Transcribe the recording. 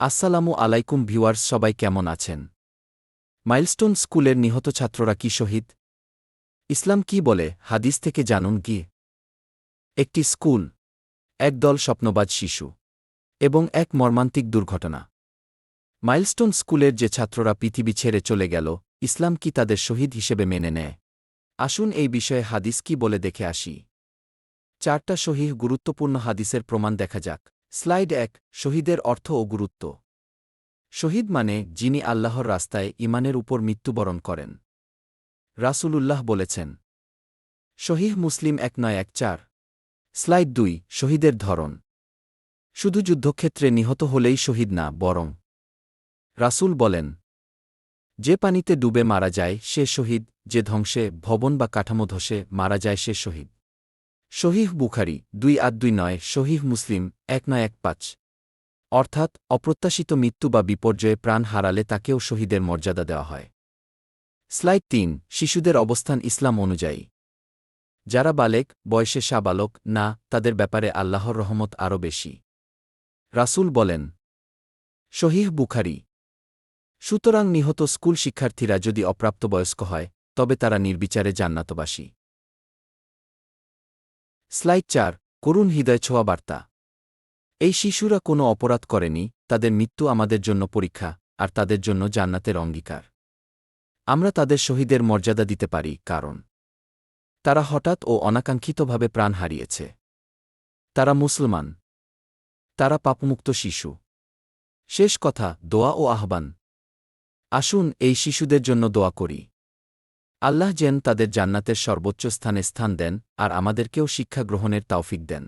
আসসালামু আলাইকুম ভিউয়ার্স, সবাই কেমন আছেন? মাইলস্টোন স্কুলের নিহত ছাত্ররা কি শহীদ? ইসলাম কি বলে? হাদিস থেকে জানুন কি? একটি স্কুল একদল স্বপ্নবাজ শিশু এবং এক মর্মান্তিক দুর্ঘটনা। মাইলস্টোন স্কুলের যে ছাত্ররা পৃথিবী ছেড়ে চলে গেল, ইসলাম কি তাদের শহীদ হিসেবে মেনে নেয়? আসুন এই বিষয়ে হাদিস কি বলে দেখে আসি। চারটা শহীদ গুরুত্বপূর্ণ হাদিসের প্রমাণ দেখা যাক। স্লাইড এক, শহীদের অর্থ ও গুরুত্ব। শহীদ মানে যিনি আল্লাহর রাস্তায় ইমানের উপর মৃত্যুবরণ করেন। রাসূলুল্লাহ বলেছেন, শহীহ মুসলিম এক নয় এক চার। স্লাইড দুই, শহীদের ধরন। শুধু যুদ্ধক্ষেত্রে নিহত হলেই শহীদ না, বরং রাসূল বলেন, যে পানিতে ডুবে মারা যায় সে শহীদ, যে ধ্বংসে ভবন বা কাঠামো ধসে মারা যায় সে শহীদ। শহীহ বুখারি দুই আট দুই নয়, শহীহ মুসলিম এক নয় এক পাঁচ। অর্থাৎ, অপ্রত্যাশিত মৃত্যু বা বিপর্যয়ে প্রাণ হারালে তাকেও শহীদের মর্যাদা দেওয়া হয়। স্লাইড তিন, শিশুদের অবস্থান ইসলাম অনুযায়ী। যারা বালেক, বয়সে সাবালক, না, তাদের ব্যাপারে আল্লাহর রহমত আরও বেশি। রাসূল বলেন, শহীহ বুখারি। সুতরাং নিহত স্কুল শিক্ষার্থীরা যদি অপ্রাপ্তবয়স্ক হয়, তবে তারা নির্বিচারে জান্নাতবাসী। স্লাইড চার, করুণ হৃদয় ছোঁয়া বার্তা। এই শিশুরা কোনো অপরাধ করেনি, তাদের মৃত্যু আমাদের জন্য পরীক্ষা, আর তাদের জন্য জান্নাতের অঙ্গীকার। আমরা তাদের শহীদের মর্যাদা দিতে পারি, কারণ তারা হঠাৎ ও অনাকাঙ্ক্ষিতভাবে প্রাণ হারিয়েছে। তারা মুসলমান। তারা পাপমুক্ত শিশু। শেষ কথা, দোয়া ও আহ্বান। আসুন, এই শিশুদের জন্য দোয়া করি। আল্লাহ যেন তাদের জান্নাতের সর্বোচ্চ স্থানে স্থান দেন আর আমাদেরকেও শিক্ষা গ্রহণের তাওফিক দেন।